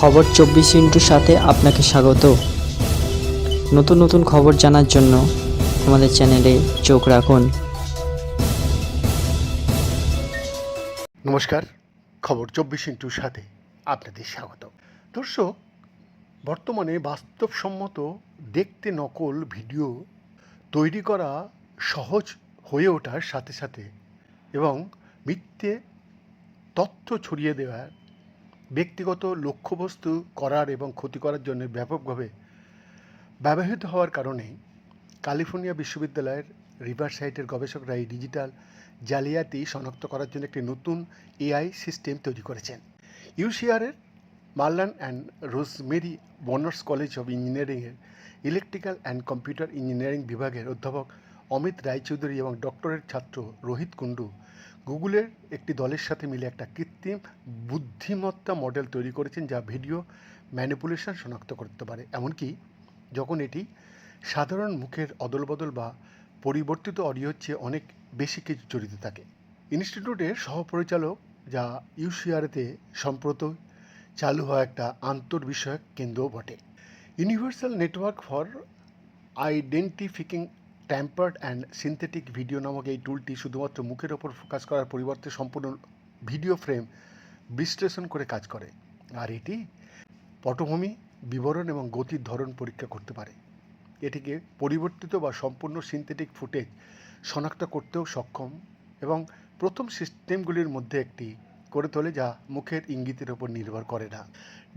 খবর চব্বিশ ইন্টুর সাথে আপনাকে স্বাগত। নতুন নতুন খবর জানার জন্য আমাদের চ্যানেলে চোখ রাখুন। নমস্কার, খবর চব্বিশ ইন্টুর সাথে আপনাদের স্বাগত। দর্শক, বর্তমানে বাস্তবসম্মত দেখতে নকল ভিডিও তৈরি করা সহজ হয়ে ওঠার সাথে সাথে এবং মিথ্যে তথ্য ছড়িয়ে দেওয়ার ব্যক্তিগত লক্ষ্যবস্তু করার এবং ক্ষতি করার জন্য ব্যাপকভাবে ব্যবহৃত হওয়ার কারণে ক্যালিফোর্নিয়া বিশ্ববিদ্যালয়ের রিভার সাইটের গবেষকরা এই ডিজিটাল জালিয়াতি শনাক্ত করার জন্য একটি নতুন এআই সিস্টেম তৈরি করেছেন। ইউসিআরের Marlan and Rosemary Bourns college of ইঞ্জিনিয়ারিংয়ের ইলেকট্রিক্যাল অ্যান্ড কম্পিউটার ইঞ্জিনিয়ারিং বিভাগের অধ্যাপক অমিত রায়চৌধুরী এবং ডক্টরের ছাত্র রোহিত কুণ্ডু গুগলের একটি দলের সাথে মিলে একটা কৃত্রিম বুদ্ধিমত্তা মডেল তৈরি করেছেন যা ভিডিও ম্যানিপুলেশন শনাক্ত করতে পারে। এমনকি যখন এটি সাধারণ মুখের অদলবদল বা পরিবর্তিত অডিও চেয়ে অনেক বেশি কিছু জড়িত থাকে। ইনস্টিটিউটের সহপরিচালক যা ইউসিআরতে সম্প্রত চালু হওয়া একটা আন্তর্বিষয়ক কেন্দ্রও বটে। Universal network for identifying tampered and synthetic video নামক এই টুলটি শুধুমাত্র মুখের ওপর ফোকাস করার পরিবর্তে সম্পূর্ণ ভিডিও ফ্রেম বিশ্লেষণ করে কাজ করে। আর এটি পটভূমি, বিবরণ এবং গতির ধরন পরীক্ষা করতে পারে। এটিকে পরিবর্তিত বা সম্পূর্ণ সিনথেটিক ফুটেজ শনাক্ত করতেও সক্ষম এবং প্রথম সিস্টেমগুলির মধ্যে একটি করে তোলে যা মুখের ইঙ্গিতের ওপর নির্ভর করে না।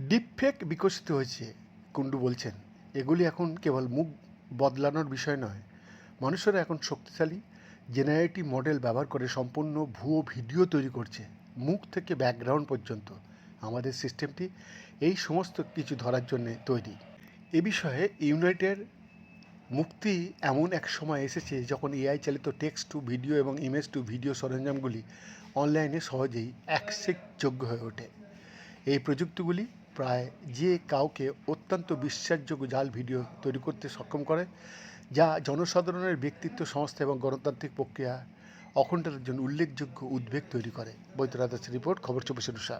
ডিপফেক বিকশিত হয়েছে, কুণ্ডু বলছেন। এগুলি এখন কেবল মুখ বদলানোর বিষয় নয় মানুষেরা এখন শক্তিশালী, জেনারেটিভ মডেল ব্যবহার করে সম্পূর্ণ ভুয়ো ভিডিও তৈরি করছে, মুখ থেকে ব্যাকগ্রাউন্ড পর্যন্ত। আমাদের সিস্টেমটি এই সমস্ত কিছু ধরার জন্য তৈরি। এ বিষয়ে ইউনাইটেড মুক্তি এমন এক সময় এসেছে যখন এআই চালিত টেক্সট টু ভিডিও এবং ইমেজ টু ভিডিও সরঞ্জামগুলি অনলাইনে সহজেই অ্যাক্সেসযোগ্য হয়ে ওঠে। এই প্রযুক্তিগুলি প্রায় যে কাউকে অত্যন্ত বিশ্বাসযোগ্য জাল ভিডিও তৈরি করতে সক্ষম করে, যা জনসাধারণের ব্যক্তিত্ব, সংস্থা এবং গণতান্ত্রিক প্রক্রিয়া অখণ্ডতার জন্য উল্লেখযোগ্য উদ্বেগ তৈরি করে। বৈদ্যনাথ রিপোর্ট, খবর চব্বিশ অনুসার